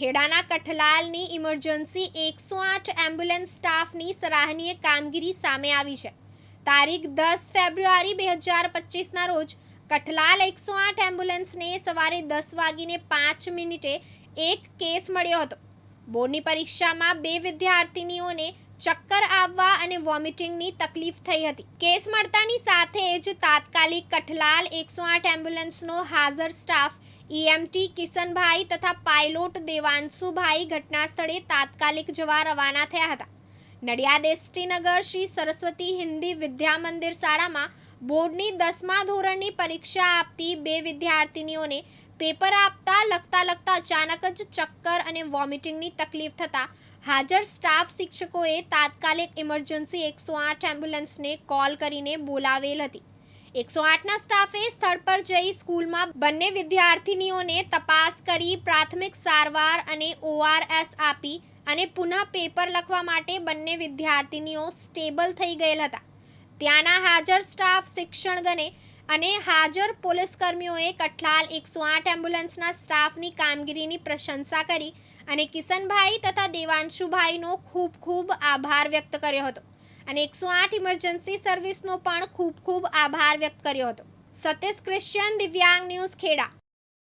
ખેડાના કઠલાલની emergency એકસો આઠ ambulance સ્ટાફની સરાહનીય કામગીરી સામે આવી છે. તારીખ દસ ફેબ્રુઆરી બે હજાર પચીસના રોજ કઠલાલ એકસો આઠ એમ્બ્યુલન્સને સવારે દસ વાગીને પાંચ મિનિટે એક કેસ મળ્યો હતો. બોર્ડની પરીક્ષામાં બે વિદ્યાર્થિનીઓને ચક્કર આવવા અને વોમિટિંગની તકલીફ થઈ હતી. કેસ મળતાની સાથે જ તાત્કાલિક કઠલાલ એકસો આઠ એમ્બ્યુલન્સનો હાજર સ્ટાફ ઈએમટી કિશનભાઈ તથા પાયલોટ દેવાંશુભાઈ ઘટના સ્થળે તાત્કાલિક જવા રવાના થયા હતા. નડિયાદ એસટીનગર શ્રી સરસ્વતી હિન્દી વિદ્યા મંદિર શાળામાં બોર્ડની દસમા ધોરણની પરીક્ષા આપતી બે વિદ્યાર્થિનીઓને પેપર આપતા લખતા લખતા અચાનક જ ચક્કર અને વોમિટિંગની તકલીફ થતાં હાજર સ્ટાફ શિક્ષકોએ તાત્કાલિક ઇમરજન્સી એકસો આઠ એમ્બ્યુલન્સને કોલ કરીને બોલાવેલ હતી. એકસો આઠના સ્ટાફે સ્થળ પર જઈ સ્કૂલમાં બંને વિદ્યાર્થિનીઓને તપાસ કરી પ્રાથમિક સારવાર અને ઓઆરએસ આપી અને પુનઃ પેપર લખવા માટે બંને વિદ્યાર્થિનીઓ સ્ટેબલ થઈ ગયેલ હતા. ત્યાંના હાજર સ્ટાફ શિક્ષણગણે અને હાજર પોલીસ કર્મીઓએ કઠલાલ એકસો આઠ એમ્બ્યુલન્સના સ્ટાફની કામગીરીની પ્રશંસા કરી અને કિશનભાઈ તથા દેવાંશુભાઈનો ખૂબ ખૂબ આભાર વ્યક્ત કર્યો હતો. અને એકસો આઠ ઇમરજન્સી સર્વિસનો પણ ખૂબ ખૂબ આભાર વ્યક્ત કર્યો હતો. Satish Christian Divyang news Kheda.